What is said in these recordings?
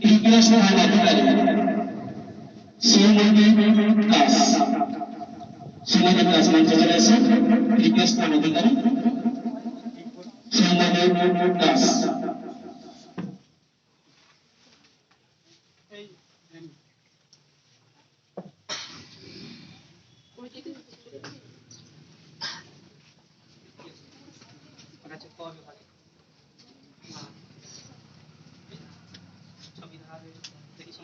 International Hangout Friday. Semuanya kelas. Semuanya kelas Manchester Jelasin. Ikhlas Tama Tengah. Semuanya kelas. Thank you.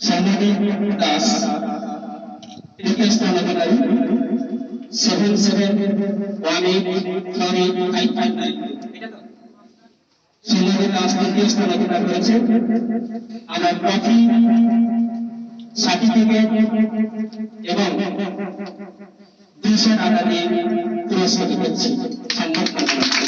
Shrimati দাস দাস তৃতীয় স্থান অধিকার করেছে আমরা ট্রফি এবং দুশো টাকা দিয়ে পুরস্কৃত করছি করছি